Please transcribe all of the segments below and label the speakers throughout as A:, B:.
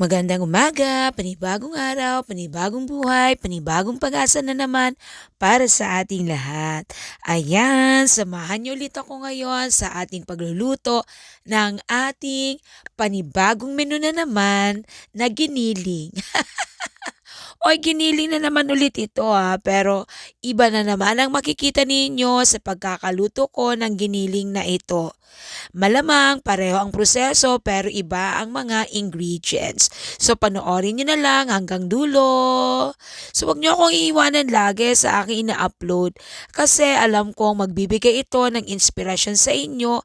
A: Magandang umaga, panibagong araw, panibagong buhay, panibagong pag-asa na naman para sa ating lahat. Ayan, samahan niyo ulit ako ngayon sa ating pagluluto ng ating panibagong menu na naman na giniling. Oy, giniling na naman ulit ito ha, pero iba na naman ang makikita ninyo sa pagkakaluto ko ng giniling na ito. Malamang pareho ang proseso pero iba ang mga ingredients. So panoorin nyo na lang hanggang dulo. So wag nyo akong iiwanan lagi sa aking ina-upload kasi alam kong magbibigay ito ng inspirasyon sa inyo.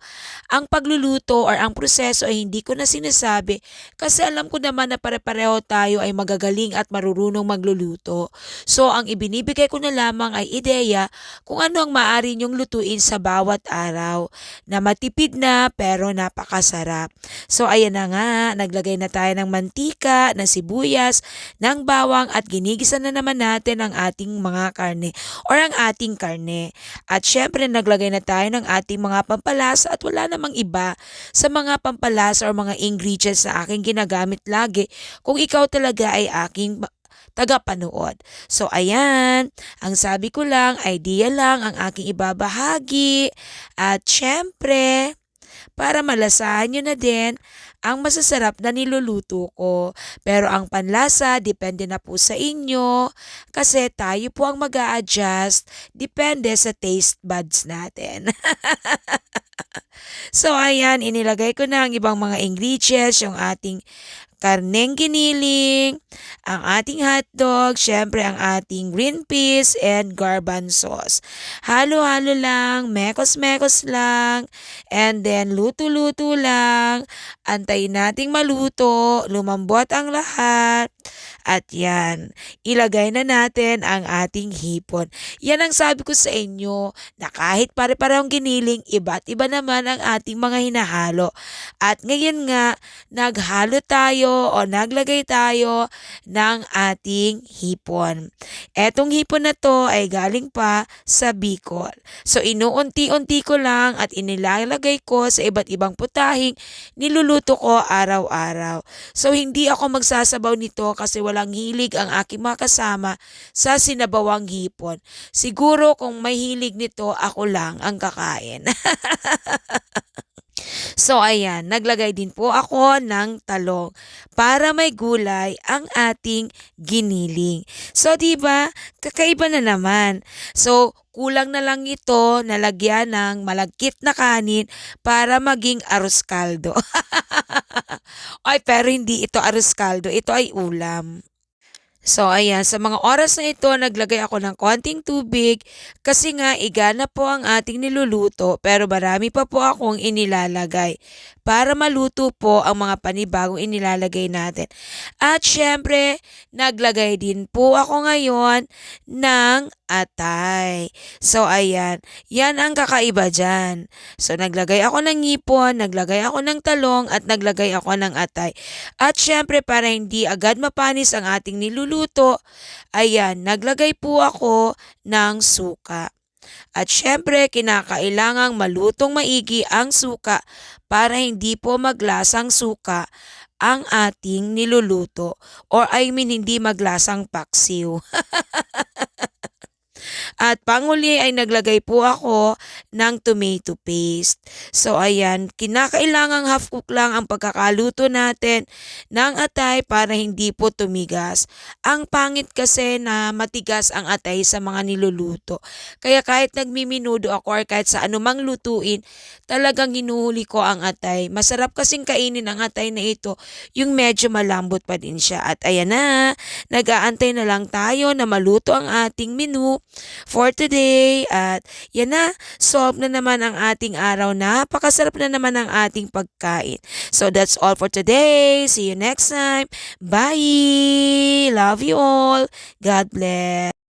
A: Ang pagluluto or ang proseso ay hindi ko na sinasabi kasi alam ko naman na pare-pareho tayo ay magagaling at marurunong magluluto. So ang ibinibigay ko na lamang ay ideya kung ano ang maaari nyong lutuin sa bawat araw na matipid na pero napakasarap. So ayan na nga, naglagay na tayo ng mantika, ng sibuyas, ng bawang at ginigisa na naman natin ang ating mga karne or ang ating karne. At syempre naglagay na tayo ng ating mga pampalasa at wala namang iba sa mga pampalasa or mga ingredients na aking ginagamit lagi kung ikaw talaga ay aking tagapanood. So ayan, ang sabi ko lang, idea lang ang aking ibabahagi. At syempre, para malasahan nyo na din ang masasarap na niluluto ko. Pero ang panlasa, depende na po sa inyo kasi tayo po ang mag adjust depende sa taste buds natin. so ayan, inilagay ko na ang ibang mga ingredients, yung ating karneng giniling, ang ating hotdog, syempre ang ating green peas and garbanzos. Halo-halo lang, mekos-mekos lang, and then luto-luto lang. Antayin nating maluto, lumambot ang lahat. At yan, ilagay na natin ang ating hipon. Yan ang sabi ko sa inyo na kahit pare-parehong giniling, iba't iba naman ang ating mga hinahalo. At ngayon nga, naghalo tayo o naglagay tayo ng ating hipon. Etong hipon na to ay galing pa sa Bicol. So inuunti-unti ko lang at inilalagay ko sa iba't ibang putahing niluluto ko araw-araw. So hindi ako magsasabaw nito kasi walang hilig ang aking mga kasama sa sinabawang hipon. Siguro kung may hilig nito, ako lang ang kakain. So ayan, naglagay din po ako ng talong para may gulay ang ating giniling. So 'di ba? Kakaiba na naman. So kulang na lang ito nalagyan ng malagkit na kanin para maging arroz caldo. Ay, pero hindi ito arroz caldo, ito ay ulam. So ayan, sa mga oras na ito, naglagay ako ng konting tubig kasi nga igana po ang ating niluluto pero marami pa po akong inilalagay para maluto po ang mga panibagong inilalagay natin. At syempre, naglagay din po ako ngayon ng atay. So ayan, yan ang kakaiba dyan. So naglagay ako ng ngipon, naglagay ako ng talong at naglagay ako ng atay. At syempre para hindi agad mapanis ang ating niluluto, ayan, naglagay po ako ng suka. At syempre, kinakailangang malutong maigi ang suka para hindi po maglasang suka ang ating niluluto or I mean hindi maglasang paksiw. At panguli ay naglagay po ako ng tomato paste. So ayan, kinakailangang half cook lang ang pagkakaluto natin ng atay para hindi po tumigas. Ang pangit kasi na matigas ang atay sa mga niluluto. Kaya kahit nagmiminudo ako or kahit sa anumang lutuin, talagang hinuhuli ko ang atay. Masarap kasing kainin ang atay na ito, yung medyo malambot pa din siya. At ayan na, nag-aantay na lang tayo na maluto ang ating menu for today. At yan na, solve na naman ang ating araw. Napakasarap na naman ang ating pagkain. So that's all for today. See you next time. Bye! Love you all. God bless.